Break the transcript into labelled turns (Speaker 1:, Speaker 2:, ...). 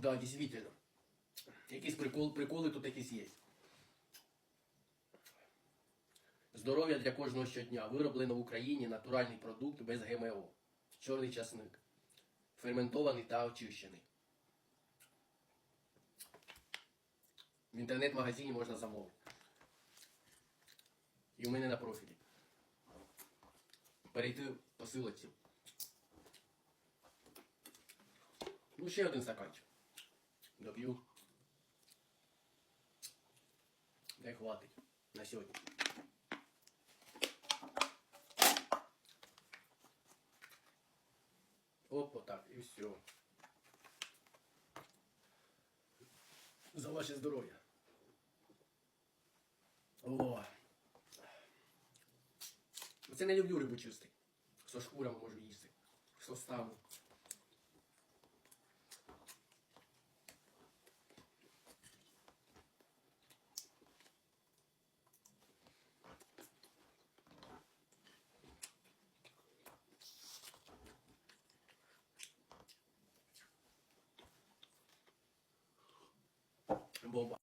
Speaker 1: Да, дійсно. Якісь прикол, приколи тут якісь є. Здоров'я для кожного щодня. Вироблено в Україні натуральний продукт без ГМО. Чорний часник. Ферментований та очищений. В інтернет-магазині можна замовити. І у мене на профілі. Перейти по силоці. Ну, ще один стаканчик. Доп'ю. Дай хватить на сьогодні. Оп, отак, і все. За ваше здоров'я. О. Це не люблю рибу чистий. Со шкурами можу їсти. З and Bob